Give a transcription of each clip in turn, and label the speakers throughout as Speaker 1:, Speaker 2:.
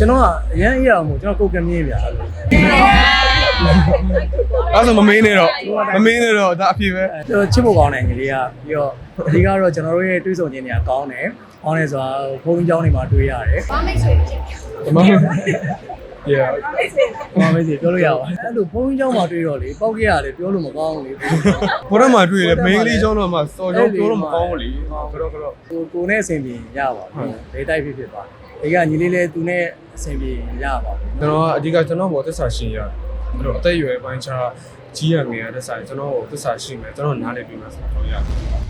Speaker 1: ကျွန်တော်ကအရန်အေးရအောင်မို့ကျွန်တော်ကိုယ်ကမြင်းဗျာအဲ့လို
Speaker 2: အဲ့ဆိုမမင်းနေတော့မမင်းနေတော့ဒါအဖြစ်ပဲ
Speaker 1: အဲချစ်ဖို့ကောင်းတယ်ညီလေးကပြီးတော့အဓိကတော့ကျွန်တော်တို့ရဲ့တွေးဆုံခြင်းတွေကကောင်းတယ်ကောင်းတယ်ဆိုတာဘုန်းကြီးကျောင်းတွေမှာတွေးရတယ်
Speaker 3: ဘာမိတ်ဆွေဖြစ်
Speaker 2: ဒီမှာ yeah
Speaker 1: ဘာမေးစီပြောလို့ရပါအဲ့လိုဘုန်းကြီးကျောင်းမှာတွေးတော့လေပောက်ကြရတယ်ပြောလို့မကောင်းဘူးလေ
Speaker 2: ဘုရားမှာတွေ့ရတယ်မင်းကလေးကျောင်းတော့မှစော်ကြောပြောလို့မကောင်းဘူးလေကတော့ကတော့
Speaker 1: ကိုကိုနဲ့အဆင်ပြေရပါဘူးဒေတိုက်ဖြစ်ဖြစ်ပါ ဒီကညီလေးလည်းသူနဲ့အဆင်ပြေရပါဘူး
Speaker 2: ကျွန်တော်ကအဓိကကျွန်တော်ဘောသစ္စာရှင်ရတယ်အဲ့တော့အသက်အရွယ်ပိုင်းခြားကြီးရငယ်ရတဲ့ဆိုင်ကျွန်တော်ကိုသစ္စာရှိမယ်ကျွန်တော်နားလည်ပြီးမှဆိုတော့ရတယ်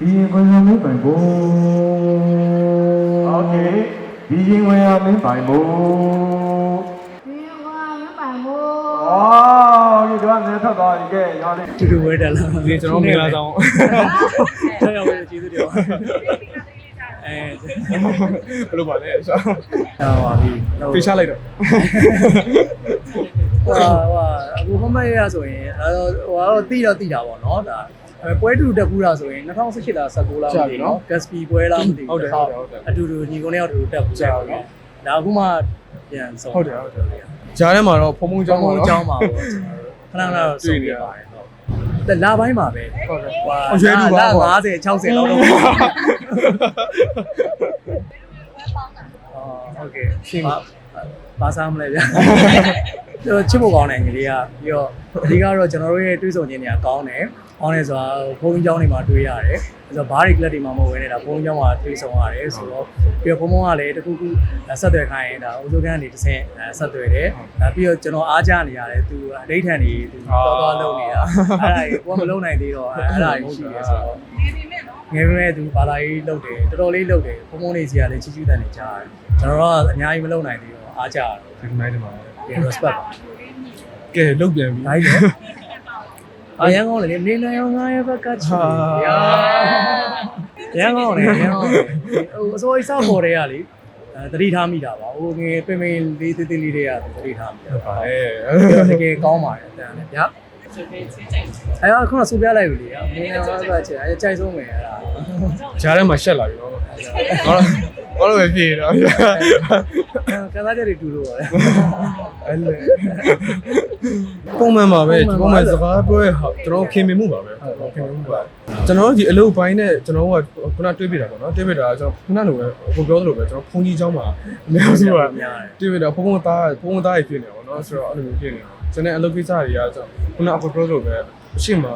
Speaker 4: ဒီရင်ဝင်ရမင်းပိုင်ဖို့โอเคဒီရင်ဝင်ရမင်းပိုင်ဖို့
Speaker 3: ဒီ
Speaker 4: တော့နေထွက်သွားပြီကဲရောင်းလေး
Speaker 1: တူတူဝဲတက်လာ
Speaker 2: ဒီကျွန်တော်မင်္ဂလာဆောင်
Speaker 1: ဆက်ရောက်ပဲကျေးဇူးတင်ပါအဲ
Speaker 2: ဘယ်လိုပါလဲဆော
Speaker 1: ဟောပါပြီ
Speaker 2: ဖေးချလိုက်တော့
Speaker 1: ဟိုဟာအခုမမရရဆိုရင်အဲတော့ဟိုကတော့တိတော့တိတာပေါ့နော်ဒါအဲပွဲတူတက်ကူတာဆိုရင်2018လား19လားမသိဘူးနော် Gaspi ပွဲလားမသိဘူးအတူတူညီကုန်းနဲ့အတူတူတက်ကူကြပါတော့ဒါအခုမှ ပြန်ဆုံး
Speaker 2: ဟုတ်တယ်ဟုတ်တယ်ဂျားထဲမှာတော့ဖုံဖုံ
Speaker 1: ကျော
Speaker 2: ကျော
Speaker 1: င်း
Speaker 2: င်းပါ
Speaker 1: ကျော
Speaker 2: တော့
Speaker 1: င်းမှာပေါ့ကျွန်တော်ခဏခဏတော့ဆုံးပြပါတယ်ဟုတ်လာပိုင်းမှာပဲ
Speaker 2: ဟုတ်တယ်
Speaker 1: ဟွာ
Speaker 2: အရွယ်တူပါ
Speaker 1: လာ
Speaker 2: ပေါ့
Speaker 1: 50 60လောက်တော့အော်ဟုတ်ကဲ့ရှင်းပါပါစားမလဲဗျာကျွန်တော်ချစ်ဖို့ကောင်းတယ်ညီလေးကပြီးတော့အဓိကတော့ကျွန်တော်တို့ရဲ့တွေးဆုံခြင်းတွေကကောင်းတယ် ကောင်းတယ်ဆိုတာဘုန်းကြီးကျောင်းတွေမှာတွေးရတယ်ဆိုတော့ဘားတွေကလပ်တွေမှာမဟုတ်ဘဲနဲ့ဒါဘုန်းကြီးကျောင်းမှာတွေးဆုံရတယ်ဆိုတော့ပြီးတော့ဘုံဘုံကလည်းတခုခုဆက်သွယ်ခိုင်းရင်ဒါအိုဇိုကန်ကနေတစ်ဆင့်ဆက်သွယ်တယ်ဒါပြီးတော့ကျွန်တော်အားကြနေရတယ်သူအဋိဌံတွေသူတော်တော်လုပ်နေတာအဲ့ဒါကိုကမလုပ်နိုင်သေးတော့အဲ့ဒါကြီးရှိတယ်ဆိုတော့ငယ်ပေမဲ့သူဘာသာရေးလုပ်တယ်တော်တော်လေးလုပ်တယ်ဘုံဘုံလေးစီကလည်းချီးကျူးတတ်နေကြတယ်ကျွန်တော်တို့ကအများကြီးမလုပ်နိုင်သေးဘူးအားကြတယ်
Speaker 2: ဒီမိုင်းဒီမှာ
Speaker 1: ဒီ respect ပါ
Speaker 2: ကဲလုတ်ပြန်ပြီ
Speaker 1: နိုင်တယ် အရန်ကောင်းလေနေနိုင်အောင်ငါရဲ့ဘက်ကချီရာရန်ကောင်းလေရန်ကောင်းဟိုအစိုးရစောက်ပေါ်တဲ့ကလေအဲတတိထားမိတာပါဟိုငယ်ပင်ပင်လေးသေးသေးလေးတွေကတတိထားမိတာပါ
Speaker 2: အဲ
Speaker 1: တကယ်ကောင်းပါတယ်အတန်နဲ့ဗျာအဲတော့ခုနဆူပြလိုက်ပြီလေမင်းကဘာချင်အဲကြိုက်ဆုံးမယ်အဲ့ဒါ
Speaker 2: ဂျားထဲမှာရှက်လာပြီနော်ဟုတ် ဘာလို့ပဲပြေတော့
Speaker 1: ကစားချက်တွေတူလို့ပါလေ
Speaker 2: အဲ့လေပုံမှန်ပါပဲပုံမှန်စကားပြောရဟာကျွန်တော်ခင်မင်မှုပါပဲခင်မင်မှုပါကျွန်တော်ဒီအလုပ်ပိုင်းနဲ့ကျွန်တော်ကခုနတွေးပြတာပေါ့နော်တွေးပြတာကျွန်တော်ခုနလိုပဲဟိုပြောသလိုပဲကျွန်တော်ဖုန်းကြီးเจ้าမှာအများစုက
Speaker 1: များတယ်
Speaker 2: တွေးပြတာဖုန်းဖုန်းသားဖုန်းသားကြီးဖြစ်နေပါတော့ဆိုတော့အဲ့လိုမျိုးဖြစ်နေတယ်ကျွန်တော်အလုပ်ကိစ္စတွေကကျွန်တော်ခုနအဖေပြောသလိုပဲအရှိမ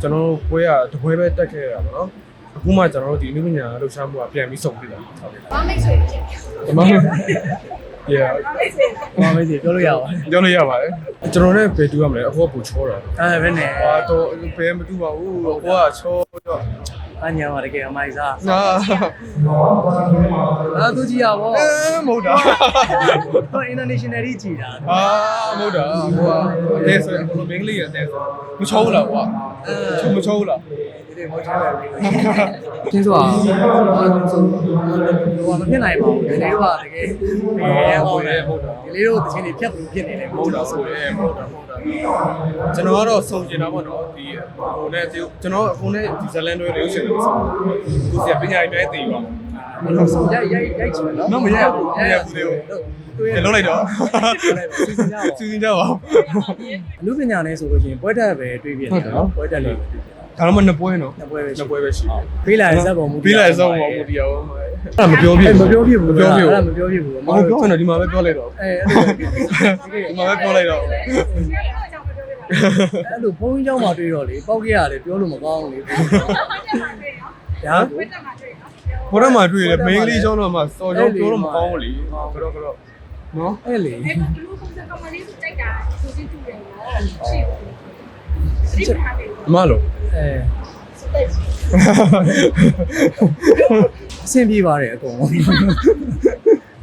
Speaker 2: ကျွန်တော်တို့ပွဲရတပွဲပဲတက်ခဲ့ရတာပေါ့နော် အခုမှကျွန်တော်တို့ဒီအနုပညာလှူရှားမှုကပြန်ပြီးစုံပြတာဟုတ်ကဲ့
Speaker 3: ဘာမိတ်ဆွေဖြစ်
Speaker 2: ဒီမှာ yeah
Speaker 1: ဘာမေးစီပြောလို့ရပါ
Speaker 2: ပြောလို့ရပါတယ်ကျွန်တော်လည်းဘယ်တူရမလဲအခုကပူချောတာ
Speaker 1: အဲဘယ်နဲ့
Speaker 2: ဟာတော့ဘယ်မတူပါဘူးအခုကချောတော့
Speaker 1: အညာပါတကယ်အမိုက်စား
Speaker 2: နာ
Speaker 1: အာသူကြီးရပါ
Speaker 2: အဲမဟုတ်တာ
Speaker 1: တော့ international ကြီးကြည်တာ
Speaker 2: အာမဟုတ်တာဟိုကအဲဆိုရင်ဘယ်လိုမင်းကလေးရတဲ့ဆိုမချောဘူးလားကွာအဲမချောဘူးလား
Speaker 1: ဒီလိုမဟုတ်ချင်ဘူးကျင်းစွာဟိုမဖြစ်နိုင်ပါဘူးဒီလေးတော့တကယ်အဲဟုတ်တယ်ဟုတ်တယ်ဒီလေးတို့တချင်းတွေဖြတ်ပြီးဖြစ်နေတယ်
Speaker 2: မဟုတ်တာဆိုရင်မဟုတ်တာမဟုတ်တာကျွန်တော်ကတော့စုံကျင်တာပေါ့နော်ဒီဟိုနဲ့ကျွန်တော်အခုနဲ့ဒီဇလန်တွေလို့ရှင်လို့ဆိုသူစီပညာရေးများသိပါ
Speaker 1: မလို့ဆိုရိုက်ရိုက်ရိုက်ချင်နော်
Speaker 2: နော်မရဘူးမရဘူးသေးဘူး
Speaker 1: တွေ့ရ
Speaker 2: လုံးလိုက်တော့
Speaker 1: စီစဉ်ကြပါ
Speaker 2: စီစဉ်ကြပါ
Speaker 1: အမှုပညာနဲ့ဆိုလို့ရှိရင်ပွဲတက်ပဲတွေးပြတယ်နော်ပွဲတက်လေးပဲတွေးပြတာ
Speaker 2: ဒါတော့မနှစ်ပွဲနော်
Speaker 1: နှစ်ပွဲပဲရှိ
Speaker 2: နှစ်ပွဲပဲရှိတယ်
Speaker 1: ပေးလာတဲ့ဇက်ပေါ်မူ
Speaker 2: ပြီးလိုက်ဆုံးပေါ့မူတရားအဲ့ဒါမပြောပြ
Speaker 1: မပြောပြဘူး
Speaker 2: မပြောပြ
Speaker 1: အဲ့ဒါ
Speaker 2: ဘူး
Speaker 1: မပြောပြဘူး
Speaker 2: မဟုတ်ပြောရင်တော့ဒီမှာပဲပြောလိုက်တော့
Speaker 1: အဲအဲ့လို
Speaker 2: ဒီမှာပဲပြောလိုက်တော့
Speaker 1: အဲ့လိုဘုန်းကြီးเจ้าမှာတွေ့တော့လေပောက်ကြရတယ်ပြောလို့မကောင်းဘူးလေညာ
Speaker 2: ဘုရားမှာတွေ့ရတယ်မင်းကလေးကျောင်းတော့မှစော်ကြောပြောလို့မကောင်းဘူးလေကတော့ကတော့နော်
Speaker 1: အဲ့လေ
Speaker 3: အဲ့ဘလူးပုံစံကမလေးစုကြိုက်တာသူစီတူတယ်နော်ရှိဘူးဒီထားတယ်
Speaker 2: အ မလို့
Speaker 1: အဲ
Speaker 3: စတဲ့
Speaker 1: အဆင်ပြေပါတယ်အကုန်လုံး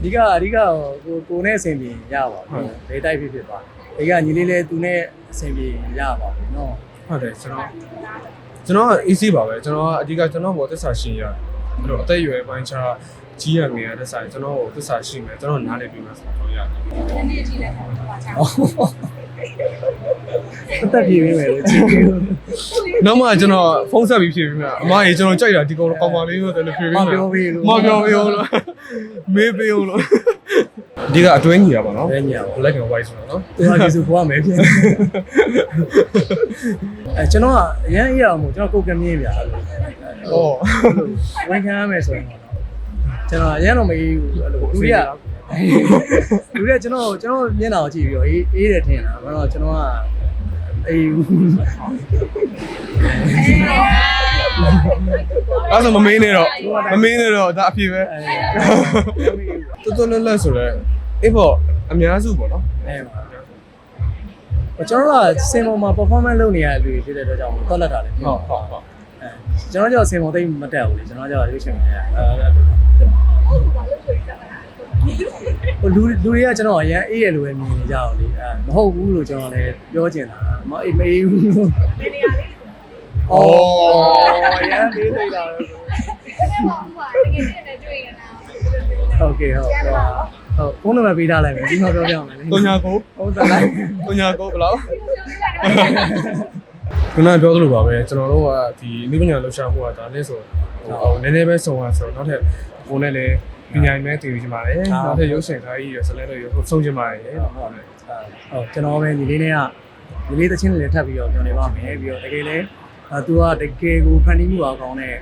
Speaker 1: ဒီကအဓိကကိုကိုနဲ့အဆင်ပြေရပါဘူးဒေတိုက်ဖြစ်ဖြစ်ပါဒီကညီလေးလေးသူနဲ့အဆင်ပြေရပါဘူးเนาะ
Speaker 2: ဟုတ်တယ်ကျွန်တော်ကျွန်တော်က easy ပါပဲကျွန်တော်ကအဓိကကျွန်တော်ဘောသစ္စာရှင်ရတယ်အဲ့တော့အသက်အရွယ်ပိုင်းခြားကြီးရငယ်ရတဲ့ဆိုင်ကျွန်တော်ကိုသစ္စာရှိမယ်ကျွန်တော်နားလည်ပြီးမှဆိုတော့ရတယ်
Speaker 3: နည်းနည်းကြည့်လိုက်ပါချာ
Speaker 1: ဟ အသက်ပြေးပေးမယ်လို့ကြည့်ပြီး
Speaker 2: နောက်မှကျွန်တော်ဖုန်းဆက်ပြီးဖြေပြီးမှအမကြီးကျွန်တော်ကြိုက်တာဒီကောင်ကောင်မလေးလို့တယ်လို့ဖြေပြီးမှ
Speaker 1: မပြောပေးလို့
Speaker 2: မပြောပေးဘူးလို့မေးပေးဘူးလို့ဒီကအတွင်းကြီးရပါတော့
Speaker 1: ပဲညာပါ
Speaker 2: black and white ဆိုတော့နော်
Speaker 1: သူကဒီစုဘွားမယ်ဖြစ်အဲကျွန်တော်ကအရန်အေးရအောင်မို့ကျွန်တော်ကိုယ်ကမြင်းပြအဲ့လို
Speaker 2: ဟော
Speaker 1: ဝန်ခံရမယ်ဆိုရင်တော့ကျွန်တော်အရန်တော့မအေးဘူးအဲ့လိုလူတွေက လူတွေကကျွန်တော်ကျွန်တော်မျက်နှာကိုကြည့်ပြီးတော့အေးအေးတယ်ထင်တာဘာလို့ကျွန်တော်ကအေးဘူး
Speaker 2: အဲ့ဆိုမမင်းနဲ့တော့မမင်းနဲ့တော့ဒါအဖြစ်ပဲ
Speaker 1: အဲ
Speaker 2: တော်တော်လက်လက်ဆိုတော့အေးပေါ့အများစုပေါ့နော်
Speaker 1: အဲကျွန်တော်ကစင်ပေါ်မှာ performance လုပ်နေရတဲ့လူတွေဖြစ်တဲ့အတွက်ကြောင့်တော့လက်တာလည်းဖြစ်
Speaker 2: ဟု
Speaker 1: ပါ
Speaker 2: တ်ဟုတ်ဟုတ်
Speaker 1: အဲကျွန်တော်ကြောင့်စင်ပေါ်သိမ့်မတက်ဘူးလေကျွန်တော်ကြောင့်ရွေးချယ်နေရအဲ ဟိုလူလူတွေကကျွန်တော်အရန်အေးရလို့ပဲမြင်နေကြအောင်လေအဲမဟုတ်ဘူးလို့ကျွန်တော်လည်းပြောချင်တာမအေးမအေးဘူးလို့
Speaker 3: ဒီနေရာလေး
Speaker 1: อ๋อရန်လေးသိတာပဲ
Speaker 3: အဲ့ဒါကဘာတကယ်နဲ့တွေ့ရတာ
Speaker 1: ဟုတ်ကဲ့ဟုတ်ဟုတ်ဖုန်းနံပါတ်ပေးထားလိုက်မယ်ဒီမှာပြောပြအောင်မယ်လေ
Speaker 2: တုံညာကို
Speaker 1: ဟုတ်တယ်လိုက်
Speaker 2: တုံညာကိုဘယ်လောက်ခုနကပြောသလိုပါပဲကျွန်တော်တို့ကဒီနိပညာလှူရှာမှုကဒါနဲ့ဆိုဟိုနည်းနည်းပဲစုံရဆိုတော့နောက်ထပ်ကိုနဲ့လည်း ပညာရေးမဲ့တည်ယူချင်ပါတယ်နောက်ထပ်ရုပ်ရှင်ထားကြီးရဇလဲလို့ရုပ်ဆုံးချင်ပါတယ်ဟုတ်တယ်
Speaker 1: ဟုတ်ကျွန်တော်ပဲညီလေးနဲ့ကညီလေးတချင်းလေးထပ်ပြီးတော့ပြောနေပါမယ်ပြီးတော့တကယ်လဲအဲသူကတကယ်ကိုဖန်တီးမှုအကောင်းနဲ့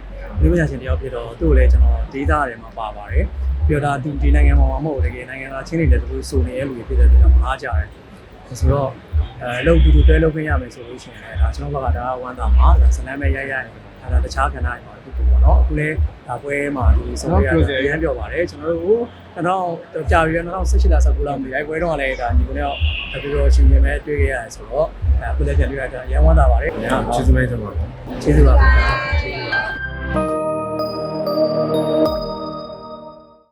Speaker 1: လူပညာရှင်တယောက်ဖြစ်တော့သူ့ကိုလည်းကျွန်တော်ဒေတာတွေမှာပါပါတယ်ပြီးတော့ဒါသူဒီနိုင်ငံမှာမဟုတ်တကယ်နိုင်ငံသားချင်းတွေလည်းသူစိုးနေရလူတွေဖြစ်တဲ့အတွက်ကြောင့်အားကြတယ်ဆိုတော့အဲလောက်တူတူတွဲလုပ်ခွင့်ရမယ်ဆိုလို့ရှိရင်လည်းဒါကျွန်တော်ဘက်ကဒါဝမ်းသာမှာဇလန်းပဲရိုက်ရိုက် ဒါတခြားခဏတွေမှာဒီလိုပေါ့နော်အခုလဲဒါပွဲမှာဒီဆုံးရရရမ်းပြောပါတယ်ကျွန်တော်တို့ကတော့ကြာပြီ2018လ19လောက်မှာရိုက်ပွဲတော့လည်းဒါညီကိုနဲ့တပီတော့ရှင်မြင်မဲ့တွေ့ခဲ့ရတယ်ဆိုတော့အခုလည်းပြန်တွေ့ရတာရမ်းဝမ်းသာပါတယ်ခင်ဗျာ
Speaker 2: ကျေးဇူးလိုက်တယ်ပါ
Speaker 1: ကျေးဇူးပါခင်ဗျာ